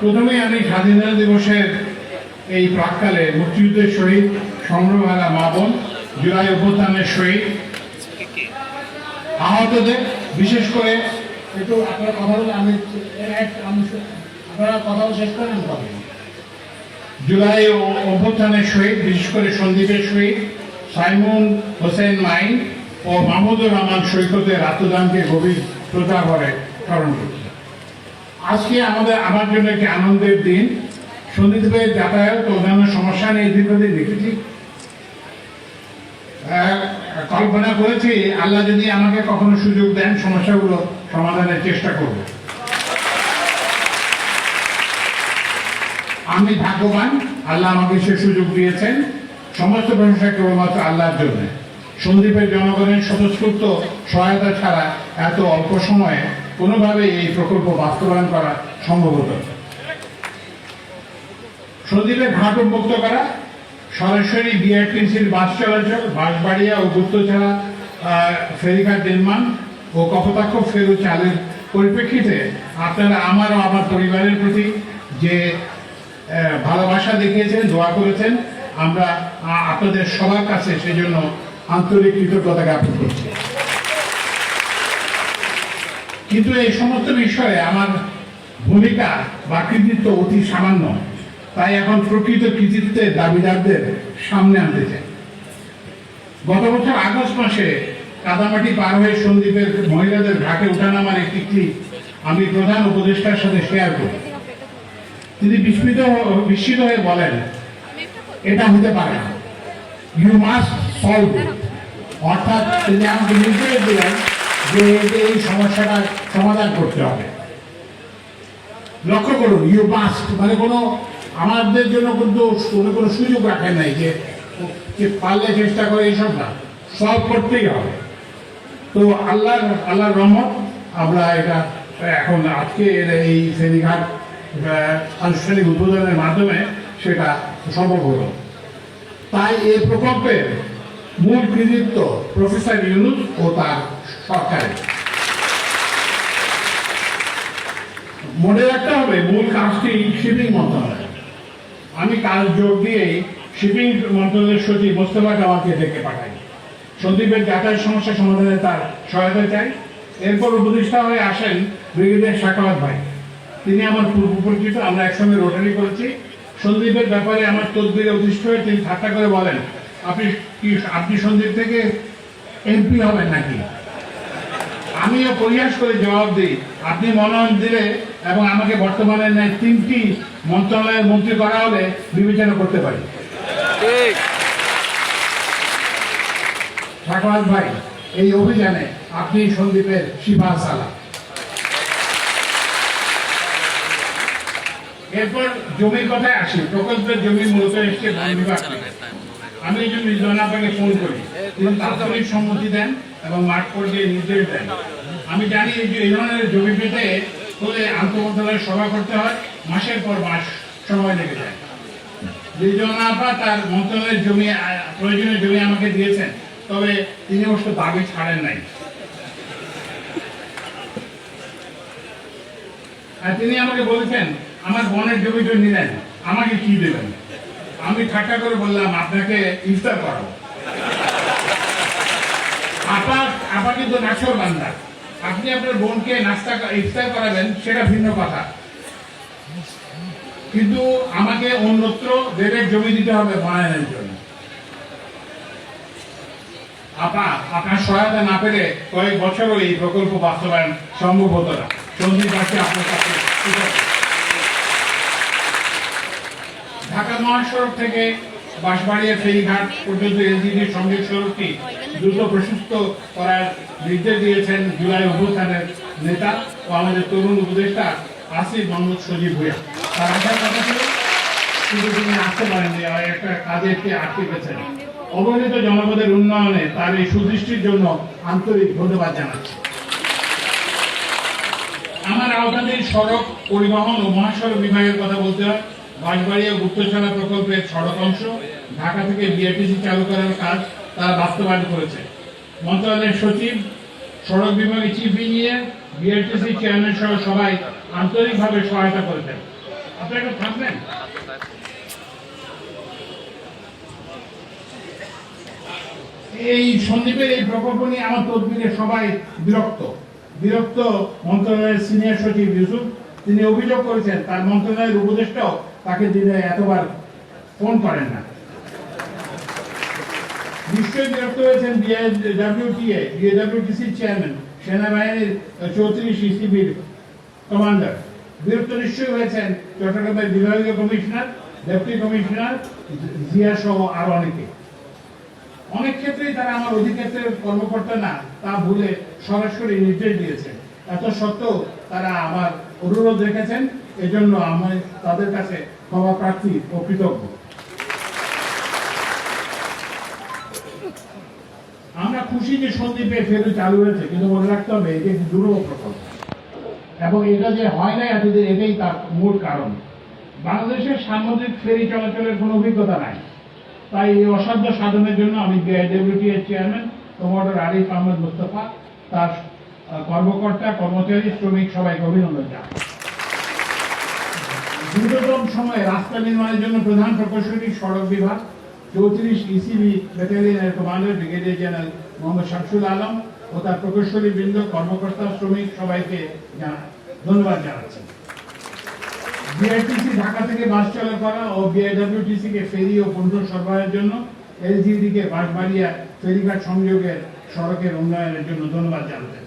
প্রথমে আমি স্বাধীনতা দিবসের এই প্রাককালে মুক্তিযুদ্ধের জুলাই অভ্যুত্থানের শহীদ, আহতদের, বিশেষ করে একটু আপনার কথা আমি আপনারা কথা শেষ করেন জুলাই অভ্যুত্থানের শহীদ, বিশেষ করে সন্দীপের শহীদ সাইমন হোসেন মাইন ও মাহমুদুর রহমান সৈকতের আত্মদানকে গভীর শ্রদ্ধা করে স্মরণ করছি। আজকে আমাদের আমার জন্য একটি আনন্দের দিন। সন্দীপের যাতায়াত অন্যান্য সমস্যা নিয়ে দীর্ঘদিন দেখেছি। কল্পনা করেছি, আল্লাহ যদি আমাকে কখনো সুযোগ দেন, সমস্যাগুলো সমাধানের চেষ্টা করব। আমি ভাগ্যবান, আল্লাহ আমাকে সে সুযোগ দিয়েছেন। সমস্ত প্রশংসা কেবলমাত্র আল্লাহর জন্য সন্দীপের জনগণের স্বতঃস্ফূর্ত সহায়তা ছাড়া এত অল্প সময়ে কোনোভাবে এই প্রকল্প বাস্তবায়ন করা সম্ভব হতো। সন্দীপের ঘাট উন্মুক্ত করা, সরাসরি বিআরটিসির বাস চলাচল, বাঁশবাড়িয়া ও গুপ্তছাড়া ফেরিঘাট নির্মাণ ও কপোতাক্ষ ফেরু চালের পরিপ্রেক্ষিতে আপনারা আমার ও আমার পরিবারের প্রতি যে ভালোবাসা দেখিয়েছেন, দোয়া করেছেন, আমরা আপনাদের সবার কাছে সেজন্য আন্তরিক কৃতজ্ঞতা জ্ঞাপন করছি। কিন্তু এই সমস্ত বিষয়ে আমার ভূমিকা বা কৃতিত্ব অতি সামান্য। তাই এখন প্রকৃত কৃতিত্বের দাবিদারদের সামনে আনতে চাই। গত বছর আগস্ট মাসে কাদামাটি পার হয়ে সন্দীপের মহিলাদের ঘাটে ওঠানামার একটি ক্লিপ আমি প্রধান উপদেষ্টার সাথে শেয়ার করি। তিনি বিস্মিত বিস্মিত হয়ে বলেন এটা হতে পারে না। ইউ মাস্ট সলভ অর্থাৎ তিনি আমাকে নির্দেশ দিলেন যে এই সমস্যাটার সমাধান করতে হবে। লক্ষ্য করুন ইউ মাস্ট মানে কোনো আমাদের জন্য কিন্তু কোনো কোনো সুযোগ রাখেন নাই যে পারলে চেষ্টা করে এইসব না সলভ করতেই হবে। তো আল্লাহ আল্লাহর রহমত, আমরা এটা এখন আজকে এই ফেরিঘাট আনুষ্ঠানিক উদ্বোধনের মাধ্যমে সেটা সম্ভব হলো তাই এই প্রকল্পের মূল কৃতিত্ব প্রফেসর ইউনুস ও তার সরকারের। মনে রাখতে হবে, মূল কাজটি শিপিং মন্ত্রণালয়। আমি কাজ যোগ দিয়েই শিপিং মন্ত্রণালয়ের সচিব মোস্তফা কামালকে ডেকে পাঠাই। সন্দীপের যাতায়াত সমস্যা সমাধানে তার সহায়তা চাই। এরপর উপদেষ্টা হয়ে আসেন ব্রিগেডিয়ার শাকাওয়াত ভাই। তিনি আমার পূর্ব পরিচিত আমরা একসঙ্গে রোটারি করেছি। সন্দীপের ব্যাপারে আমার তদবিরে অধিষ্ঠ হয়ে তিনি ঠাট্টা করে বলেন আপনি কি আপনি সন্দীপ থেকে এমপি হবেন নাকি? আমিও পরিহাস করে জবাব দিই আপনি মনোনয়ন দিলে এবং আমাকে বর্তমানে ন্যায় তিনটি মন্ত্রণালয়ের মন্ত্রী করা হলে বিবেচনা করতে পারি। ঠিক। সাকওয়াত ভাই এই অভিযানে আপনি সন্দীপের শিফা সালা এরপর জমির কথায় আসি। প্রকল্পের জমি মূলত এসছে। আমি এই জন্য জনাবাকে ফোন করি। তিনি তাৎক্ষণিক সম্মতি দেন এবং মাঠ পর্যায়ে নির্দেশ দেন। আমি জানি যে এই ধরনের জমি পেতে হলে আন্তঃমন্ত্রণালয়ের সভা করতে হয়। মাসের পর মাস সময় লেগে যায়। জনাবা তার মন্ত্রণালয়ের জমি প্রয়োজনীয় জমি আমাকে দিয়েছেন। তবে তিনি অবশ্য দাবি ছাড়েন নাই। আর তিনি আমাকে বলেছেন আমার বনের জমি তো নিলেন, আমাকে কি দেবেন আমি ঠাট্টা করে বললাম, আপনাকে ইফতার করাবো। আপা আপা কিন্তু নাচর বান্দা। আপনি আপনার বোনকে নাস্তা ইফতার করাবেন, সেটা ভিন্ন কথা। কিন্তু আমাকে অন্যত্র দেবের জমি দিতে হবে বনায়নের জন্য। আপা, আপনার সহায়তা না পেলে কয়েক বছর এই প্রকল্প বাস্তবায়ন সম্ভব হতো না। সন্দীপ আপনার কাছে কৃতজ্ঞ। ঢাকা মহাসড়ক থেকে বাঁশবাড়িয়া ফেরিঘাট পর্যন্ত এলজিডির সংযোগ সড়কটি দ্রুত প্রশস্ত করার নির্দেশ দিয়েছেন জুলাই অভ্যুত্থানের নেতা ও আমাদের তরুণ উপদেষ্টা আসিফ মোহাম্মদ সজীব ভুয়া তার আসার কথা ছিল, কিন্তু তিনি আসতে পারেননি, আর একটা কাজে একটি আটকে গেছেন। অবহেলিত জনপদের উন্নয়নে তার এই সুদৃষ্টির জন্য আন্তরিক ধন্যবাদ জানাচ্ছি। আমার আওতাধীন সড়ক পরিবহন ও মহাসড়ক বিভাগের কথা বলতে হয়। বাঁশবাড়িয়া গুপ্তছড়া প্রকল্পের সড়ক অংশ ঢাকা থেকে বিআরটিসি চালু করার কাজ তারা বাস্তবায়ন করেছে। মন্ত্রণালয়ের সচিব, সড়ক বিভাগের চিফ ইঞ্জিনিয়ার বিআরটিসি চেয়ারম্যান সহ সবাই আন্তরিকভাবে সহায়তা করেছেন। আপনারা একটু থাকবেন এই সন্দীপের এই প্রকল্প নিয়ে আমার তদবিরে সবাই বিরক্ত। বিরক্ত মন্ত্রণালয়ের সিনিয়র সচিব ইউসুফ, তিনি অভিযোগ করেছেন, তার মন্ত্রণালয়ের উপদেষ্টাও তাকে দিনে এতবার ফোন করেন না। নিশ্চয়ই বিরক্ত হয়েছেন বিআইডব্লিউটিএ চেয়ারম্যান, সেনাবাহিনীর চৌত্রিশ ইসিবির কমান্ডার। বিরক্ত নিশ্চয়ই হয়েছেন চট্টগ্রামের বিভাগীয় কমিশনার, ডেপুটি কমিশনার জিয়া সহ আরও অনেকে। অনেক ক্ষেত্রেই তারা আমার অধিক্ষেত্রের কর্মকর্তা না, তা ভুলে সরাসরি নির্দেশ দিয়েছেন। এত সত্ত্বেও তারা আমার অনুরোধ রেখেছেন এজন্য আমি তাদের কাছে ক্ষমা প্রার্থী ও কৃতজ্ঞ। আমরা খুশি যে সন্দীপে ফেরি চালু হয়েছে, কিন্তু মনে রাখতে হবে এটি একটি দুর্লভ প্রকল্প। এবং এটা যে হয় না এতদিন এটাই তার মূল কারণ। বাংলাদেশের সামুদ্রিক ফেরি চলাচলের কোনো অভিজ্ঞতা নাই। তাই এই অসাধ্য সাধনের জন্য আমি বিআইডব্লিউটি এর চেয়ারম্যান কমোডর আরিফ আহমেদ মুস্তফা, তার কর্মকর্তা, কর্মচারী, শ্রমিক সবাইকে অভিনন্দন জানাই। দ্রুততম সময়ে রাস্তা নির্মাণের জন্য প্রধান প্রকৌশলী সড়ক বিভাগ, চৌত্রিশ ECB ব্যাটালিয়নের commander brigadier general Mohammad Shamsul Alam ও তার প্রকৌশলী বৃন্দ কর্মকর্তা, শ্রমিক সবাইকে ধন্যবাদ জানাচ্ছি। বিআরটিসি ঢাকা থেকে বাস চলা করা ও বিআইডব্লিউটিসি কে ফেরি ও পণ্য সরবরাহের জন্য এলজিডি কে বাঁশবাড়িয়া ফেরিঘাট সংযোগের সড়কের উন্নয়নের জন্য ধন্যবাদ জানাতে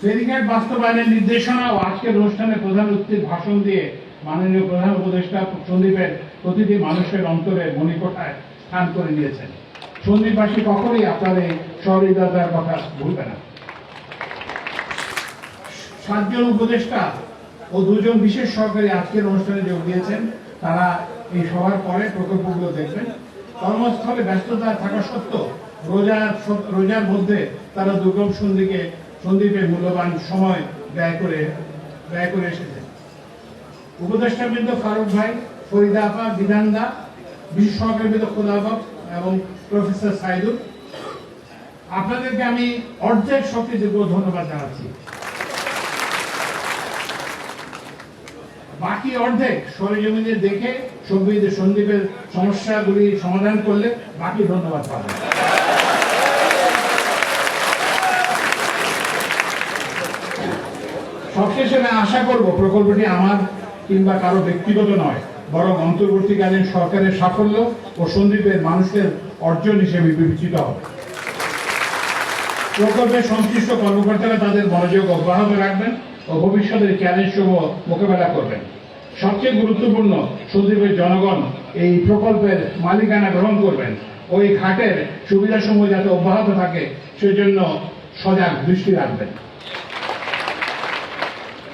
ফেরিঘাট বাস্তবায়নের নির্দেশনা ও আজকের অনুষ্ঠানে প্রধান অতিথির ভাষণ দিয়ে মাননীয় প্রধান উপদেষ্টা সন্দীপের প্রতিটি মানুষের অন্তরে মণিকোঠায় স্থান করে নিয়েছেন। সন্দীপবাসী কখনোই আপনার এই সহৃদয়তার কথা ভুলবে না। সাতজন উপদেষ্টা ও দুজন বিশেষ সরকারি আজকের অনুষ্ঠানে যোগ দিয়েছেন। তারা এই সভার পরে প্রকল্পগুলো দেখবেন। কর্মস্থলে ব্যস্ততা থাকা সত্ত্বেও রোজার রোজার মধ্যে তারা দুর্গম সন্ধিকে সন্দীপের মূল্যবান সময় ব্যয় করে ব্যয় করে এসেছেন উপদেষ্টা বৃন্দ ফারুক ভাই, ফরিদা আপা বিধানদা বিশেষ সহকারী বৃন্দ খোদাবক এবং প্রফেসর সাইদুল। আপনাদেরকে আমি অর্ধেক শক্তিযোগ্য ধন্যবাদ জানাচ্ছি। বাকি অর্ধেক সরেজমিনে দেখে সংগীত সন্দীপের সমস্যাগুলি সমাধান করলে বাকি ধন্যবাদ পাবেন। সবশেষে আমি আশা করব প্রকল্পটি আমার কিংবা কারও ব্যক্তিগত নয়, বরং অন্তর্বর্তীকালীন সরকারের সাফল্য ও সন্দীপের মানুষের অর্জন হিসেবে বিবেচিত হবে। প্রকল্পের সংশ্লিষ্ট কর্মকর্তারা তাদের মনোযোগ অব্যাহত রাখবেন ও ভবিষ্যতের চ্যালেঞ্জ সমূহ মোকাবেলা করবেন। সবচেয়ে গুরুত্বপূর্ণ, সন্দীপের জনগণ এই প্রকল্পের মালিকানা গ্রহণ করবেন ওই ঘাটের সুবিধাসমূহ যাতে অব্যাহত থাকে, সেজন্য সজাগ দৃষ্টি রাখবেন।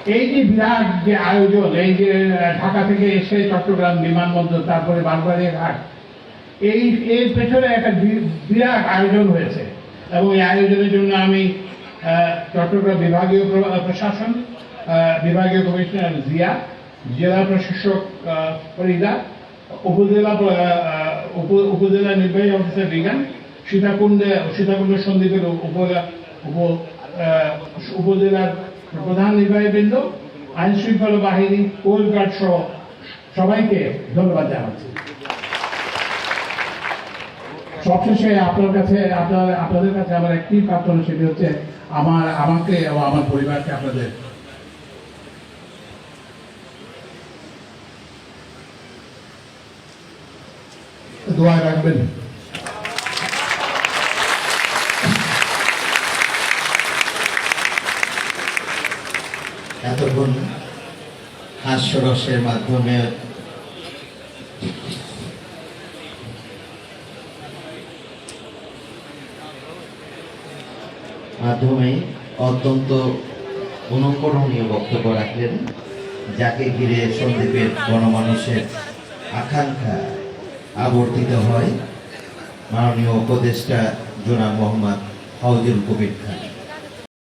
এই যে বিরাট যে আয়োজন, এই যে ঢাকা থেকে এসে চট্টগ্রাম বিমানবন্দর, তারপরে বারবাড়িয়া ঘাট, এই, এর পেছনে একটা বিরাট আয়োজন হয়েছে। এবং এই আয়োজনের জন্য আমি চট্টগ্রাম বিভাগীয় প্রশাসন বিভাগীয় কমিশনার জিয়া, জেলা প্রশাসক ফরিদা, উপজেলা উপ- উপজেলা নির্বাহী অফিসার বিজ্ঞান সীতাকুণ্ডে, সীতাকুণ্ড উপ উপজেলার প্রধান নির্বাহী বৃন্দ আইন শৃঙ্খলা বাহিনী কোস্ট গার্ড সহ সবাইকে ধন্যবাদ জানাচ্ছি। সবশেষে আপনার কাছে, আপনার, আপনাদের কাছে আমার একটি প্রার্থনা, সেটি হচ্ছে আমার, আমাকে ও আমার পরিবারকে আপনাদের। দোয়া রাখবেন। এতক্ষণ হাস্যরসের মাধ্যমে মাধ্যমে অত্যন্ত অনুকরণীয় বক্তব্য রাখলেন, যাকে ঘিরে সন্দীপের গণমানুষের আকাঙ্ক্ষা আবর্তিত হয়। মাননীয় উপদেষ্টা জোনা মোহাম্মদ হাউজুল কবির খান।